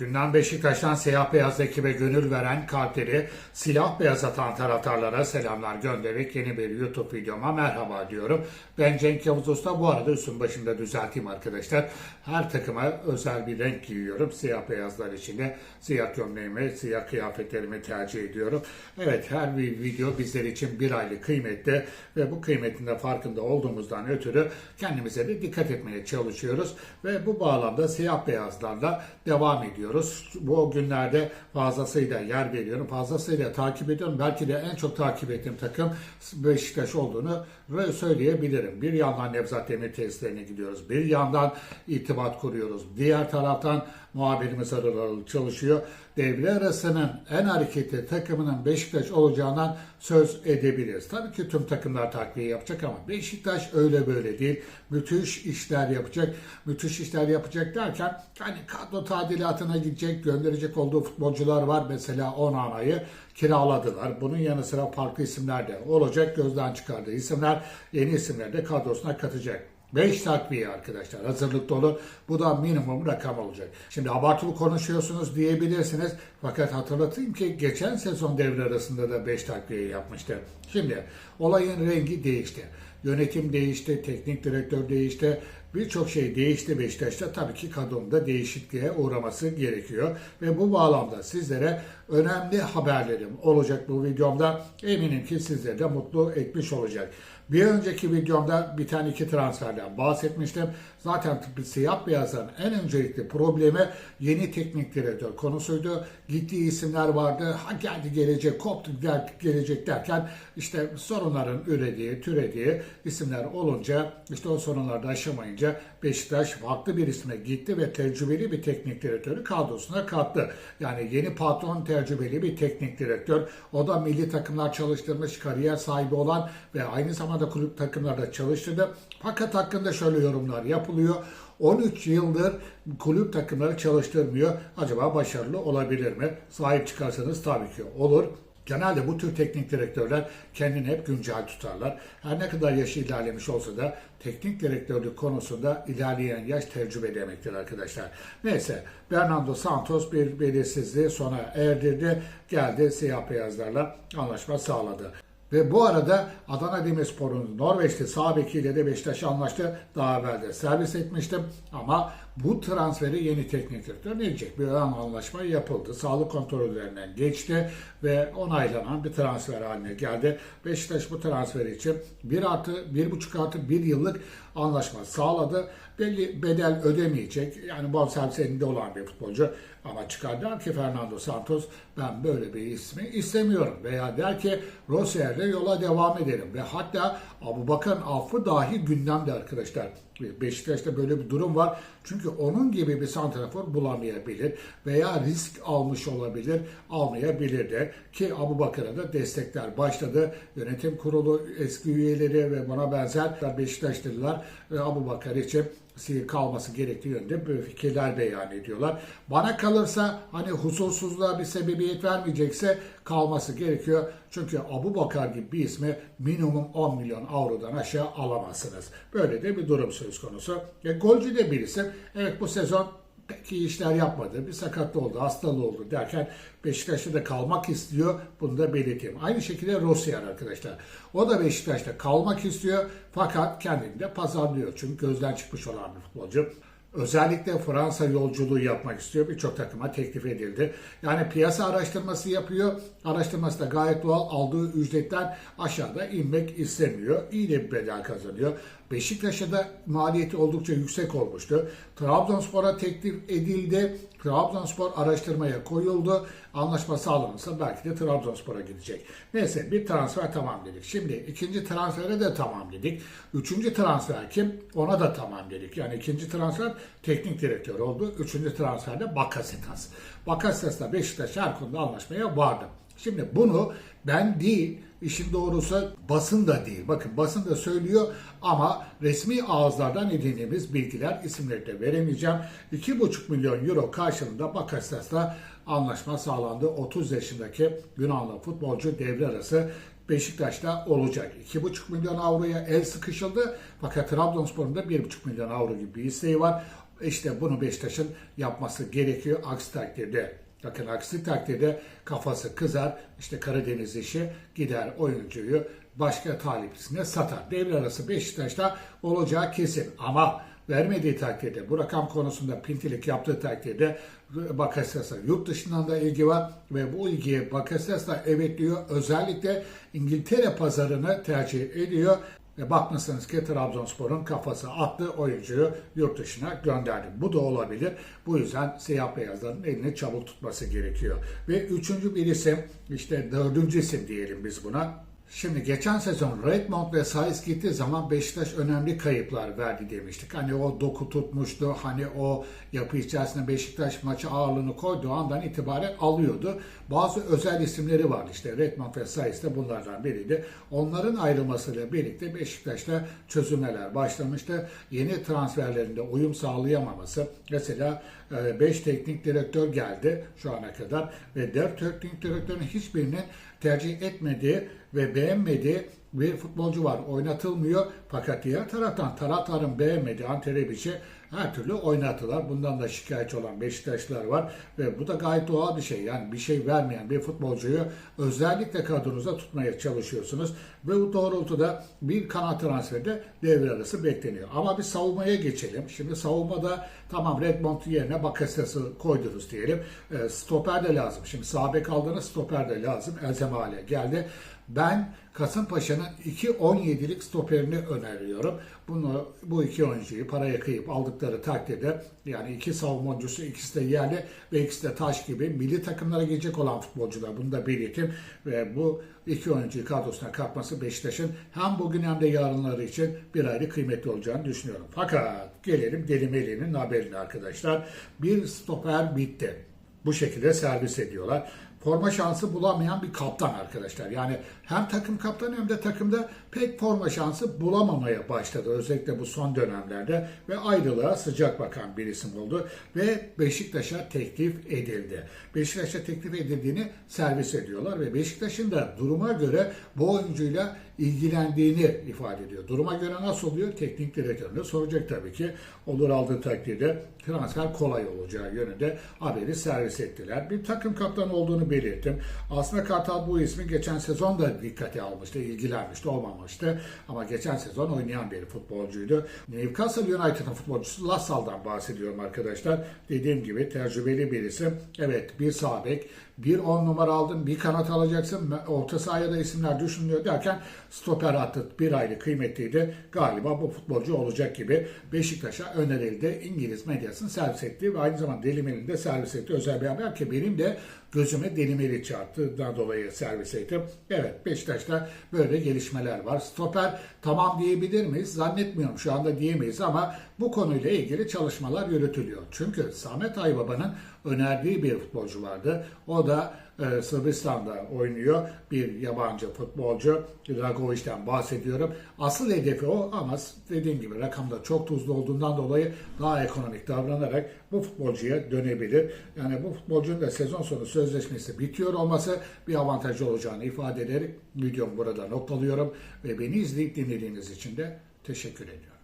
Gündem Beşiktaş'tan siyah beyaz ekibe gönül veren kalpleri silah beyaz atan taraftarlara selamlar göndererek yeni bir YouTube videoma merhaba diyorum. Ben Cenk Yavuz Usta. Bu arada üstün başında düzelteyim arkadaşlar. Her takıma özel bir renk giyiyorum. Siyah beyazlar içinde siyah gömleğimi, siyah kıyafetlerimi tercih ediyorum. Evet her bir video bizler için bir aylık kıymetli ve bu kıymetin de farkında olduğumuzdan ötürü kendimize de dikkat etmeye çalışıyoruz. Ve bu bağlamda siyah beyazlarla devam ediyoruz. Bu günlerde fazlasıyla yer veriyorum. Fazlasıyla takip ediyorum. Belki de en çok takip ettiğim takım Beşiktaş olduğunu söyleyebilirim. Bir yandan Nevzat Demir tesislerine gidiyoruz. Bir yandan irtibat kuruyoruz. Diğer taraftan muhabirimiz Arıl çalışıyor. Devre arasının en hareketli takımının Beşiktaş olacağından söz edebiliriz. Tabii ki tüm takımlar takviye yapacak ama Beşiktaş öyle böyle değil. Müthiş işler yapacak. Müthiş işler yapacak derken hani kadro tadilatına gidecek, gönderecek olduğu futbolcular var. Mesela Onana'yı kiraladılar. Bunun yanı sıra farklı isimler de olacak. Gözden çıkardığı isimler yeni isimler de kadrosuna katacak. 5 takviye arkadaşlar hazırlık dolu. Bu da minimum rakam olacak. Şimdi abartılı konuşuyorsunuz diyebilirsiniz. Fakat hatırlatayım ki geçen sezon devre arasında da 5 takviye yapmıştı. Şimdi olayın rengi değişti. Yönetim değişti, teknik direktör değişti. Birçok şey değişti Beşiktaş'ta. Tabii ki kadronda değişikliğe uğraması gerekiyor. Ve bu bağlamda sizlere önemli haberlerim olacak bu videomda. Eminim ki sizleri de mutlu etmiş olacak. Bir önceki videomda bir tane iki transferden bahsetmiştim. Zaten siyah beyazların en öncelikli problemi yeni teknik direktör konusuydu. Gittiği isimler vardı. Ha geldi gelecek, koptu gel, gelecek derken işte sorunların ürediği, türediği isimler olunca işte o sorunları da aşamayınca Beşiktaş farklı bir isme gitti ve tecrübeli bir teknik direktörü kadrosuna kattı. Yani yeni patron tecrübeli bir teknik direktör. O da milli takımlar çalıştırmış, kariyer sahibi olan ve aynı zamanda kulüp takımlarda çalıştırdı. Fakat hakkında şöyle yorumlar yapılıyor. 13 yıldır kulüp takımları çalıştırmıyor. Acaba başarılı olabilir mi? Sahip çıkarsanız tabii ki olur. Genelde bu tür teknik direktörler kendini hep güncel tutarlar. Her ne kadar yaşı ilerlemiş olsa da teknik direktörlük konusunda ilerleyen yaş tecrübe demektir arkadaşlar. Neyse Bernardo Santos bir belirsizliği sona erdirdi. Geldi siyah beyazlarla anlaşma sağladı. Ve bu arada Adana Demirspor'un Norveçli sağ bekiyle de Beşiktaş anlaştı. Daha evvel de servis etmiştim. Ama bu transferi yeni teknik direktör ne? Bir ön anlaşma yapıldı. Sağlık kontrollerinden geçti ve onaylanan bir transfer haline geldi. Beşiktaş bu transfer için 1 artı 1,5 artı 1 yıllık anlaşma sağladı. Belli bedel ödemeyecek. Yani bonservis elinde olan bir futbolcu. Ama çıkar der ki Fernando Santos ben böyle bir ismi istemiyorum. Veya der ki Rossier'le yola devam edelim. Ve hatta Abu Bakar'ın affı dahi gündemde arkadaşlar. Beşiktaş'ta böyle bir durum var. Çünkü onun gibi bir santrafor bulamayabilir veya risk almış olabilir, almayabilir de ki Abu Bakar'a da destekler başladı. Yönetim kurulu eski üyeleri ve buna benzer Beşiktaşlılar Abu Bakar için kalması gerektiği böyle fikirler beyan ediyorlar. Bana kalırsa hani huzursuzluğa bir sebebiyet vermeyecekse kalması gerekiyor. Çünkü Abu Bakar gibi bir ismi minimum 10 milyon avrodan aşağı alamazsınız. Böyle de bir durum söz konusu. E, golcü de bir isim. Evet bu sezon iyi işler yapmadı. Bir sakatlı oldu, hastalığı oldu derken Beşiktaş'ta da kalmak istiyor. Bunu da belirteyim. Aynı şekilde Rossier arkadaşlar. O da Beşiktaş'ta kalmak istiyor fakat kendini de pazarlıyor. Çünkü gözden çıkmış olan bir futbolcu. Özellikle Fransa yolculuğu yapmak istiyor. Birçok takıma teklif edildi. Yani piyasa araştırması yapıyor. Araştırması da gayet doğal. Aldığı ücretten aşağıda inmek istemiyor. İyi de bir bedel kazanıyor. Beşiktaş'a da maliyeti oldukça yüksek olmuştu. Trabzonspor'a teklif edildi. Trabzonspor araştırmaya koyuldu. Anlaşma sağlanırsa belki de Trabzonspor'a gidecek. Neyse bir transfer tamam dedik. Şimdi ikinci transfere de tamam dedik. Üçüncü transfer kim? Ona da tamam dedik. Yani ikinci transfer teknik direktör oldu. Üçüncü transferde Bakasetas. Bakasetas'la Beşiktaş her konuda anlaşmaya vardı. Şimdi bunu ben değil, işin doğrusu basın da değil. Bakın basın da söylüyor ama resmi ağızlardan edindiğimiz bilgiler isimleri de veremeyeceğim. 2,5 milyon euro karşılığında Bakasetas'la anlaşma sağlandı. 30 yaşındaki Yunanlı futbolcu devre arası Beşiktaş'ta olacak. 2,5 milyon avroya el sıkışıldı. Fakat Trabzonspor'un da 1,5 milyon avro gibi bir isteği var. İşte bunu Beşiktaş'ın yapması gerekiyor. Aksi takdirde Bakın aksi takdirde kafası kızar. İşte Karadeniz işi gider oyuncuyu başka taliplisine satar. Devre arası Beşiktaş'ta olacağı kesin. Ama vermediği takdirde bu rakam konusunda pintilik yaptığı takdirde Bakasetas'a yurt dışından da ilgi var ve bu ilgiye Bakasetas da evet diyor. Özellikle İngiltere pazarını tercih ediyor. Ve bakmışsınız ki Trabzonspor'un kafası attı oyuncuyu yurt dışına gönderdi. Bu da olabilir. Bu yüzden siyah beyazların elini çabuk tutması gerekiyor. Ve üçüncü bir isim işte dördüncü isim diyelim biz buna. Şimdi geçen sezon Redmond ve Saiz gittiği zaman Beşiktaş önemli kayıplar verdi demiştik. Hani o doku tutmuştu, hani o yapı içerisinde Beşiktaş maçı ağırlığını koyduğu andan itibaren alıyordu. Bazı özel isimleri vardı işte Redmond ve Saiz de bunlardan biriydi. Onların ayrılmasıyla birlikte Beşiktaş'ta çözülmeler başlamıştı. Yeni transferlerinde uyum sağlayamaması. Mesela 5 teknik direktör geldi şu ana kadar ve 4 teknik direktörün hiçbirinin tercih etmediği ve beğenmediği bir futbolcu var. Oynatılmıyor fakat diğer taraftan taraftarın beğenmediği Anterebic'i her türlü oynattılar. Bundan da şikayetçi olan Beşiktaşlılar var ve bu da gayet doğal bir şey. Yani bir şey vermeyen bir futbolcuyu özellikle kadronuza tutmaya çalışıyorsunuz. Ve bu doğrultuda bir kanat transferi de devre arası bekleniyor. Ama bir savunmaya geçelim. Şimdi savunmada tamam Redmond yerine Bakasetas'ı koydunuz diyelim. E, stoper de lazım. Şimdi sağ bek stoper de lazım. Elzem hale geldi. Ben Kasımpaşa'nın 2.17'lik stoperini öneriyorum. Bunu bu iki oyuncuyu paraya kıyıp aldıkları takdirde yani iki savunmacısı ikisi de yerli ve ikisi de taş gibi milli takımlara gelecek olan futbolcular. Bunu da belirteyim ve bu iki oyuncuyu kadrosuna katması Beşiktaş'ın hem bugün hem de yarınları için bir ayrı kıymetli olacağını düşünüyorum. Fakat gelelim Delimeli'nin haberine arkadaşlar. Bir stoper bitti. Bu şekilde servis ediyorlar forma şansı bulamayan bir kaptan arkadaşlar. Yani hem takım kaptanı hem de takımda pek forma şansı bulamamaya başladı. Özellikle bu son dönemlerde ve ayrılığa sıcak bakan bir isim oldu. Ve Beşiktaş'a teklif edildi. Beşiktaş'a teklif edildiğini servis ediyorlar ve Beşiktaş'ın da duruma göre bu oyuncuyla ilgilendiğini ifade ediyor. Duruma göre nasıl oluyor? Teknik direktörüne soracak tabii ki. Olur aldığı takdirde transfer kolay olacağı yönünde haberi servis ettiler. Bir takım kaptanı olduğunu belirttim. Aslında Kartal bu ismi geçen sezon da dikkate almıştı, ilgilenmişti, olmamıştı. Ama geçen sezon oynayan bir futbolcuydu. Newcastle United'ın futbolcusu Lassal'dan bahsediyorum arkadaşlar. Dediğim gibi tecrübeli bir isim. Evet bir sağ bir on numara aldın, bir kanat alacaksın. Orta sahaya da isimler düşünülüyor derken stoper attı. Bir aylık kıymetliydi. Galiba bu futbolcu olacak gibi Beşiktaş'a önerildi. İngiliz medyasının servis ettiği ve aynı zamanda Delimeli'nin de servis ettiği özel bir haber ki benim de gözüme Delimeli çarptığından dolayı servis ettim. Evet Beşiktaş'ta böyle gelişmeler var. Stoper tamam diyebilir miyiz? Zannetmiyorum şu anda diyemeyiz ama bu konuyla ilgili çalışmalar yürütülüyor. Çünkü Samet Aybaba'nın önerdiği bir futbolcu vardı. O da e, Sırbistan'da oynuyor. Bir yabancı futbolcu. Dragovic'den bahsediyorum. Asıl hedefi o ama dediğim gibi rakamda çok tuzlu olduğundan dolayı daha ekonomik davranarak bu futbolcuya dönebilir. Yani bu futbolcunun da sezon sonu sözleşmesi bitiyor olması bir avantajı olacağını ifade ederek videomu burada noktalıyorum ve beni izleyip dinlediğiniz için de teşekkür ediyorum.